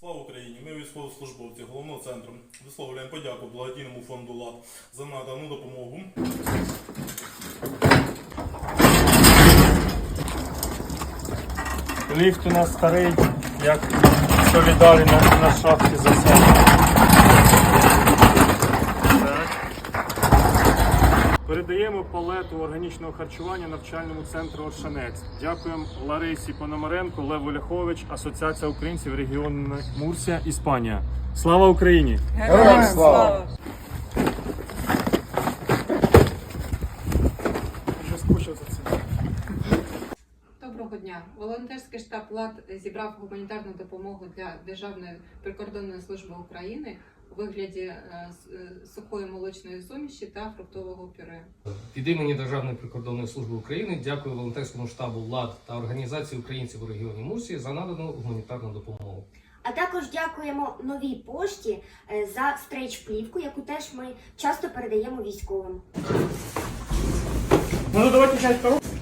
Слава Україні! Ми військовослужбовці головного центру висловлюємо подяку благодійному фонду ЛАД за надану допомогу. Ліфт у нас старий, як солідарі на, на шахті засадили. Передаємо палету органічного харчування навчальному центру Оршанець. Дякуємо Ларисі Пономаренко, Леву Ляхович, Асоціація українців регіону Мурсія, Іспанія. Слава Україні! Героям слава! Доброго дня! Волонтерський штаб ЛАД зібрав гуманітарну допомогу для Державної прикордонної служби України у вигляді е, е, сухої молочної суміші та фруктового пюре. Від імені Державної прикордонної служби України дякую волонтерському штабу ЛАД та організації українців у регіоні Мурсії за надану гуманітарну допомогу. А також дякуємо новій пошті е, за стрейч-плівку, яку теж ми часто передаємо військовим. Ну, давайте чай коробку.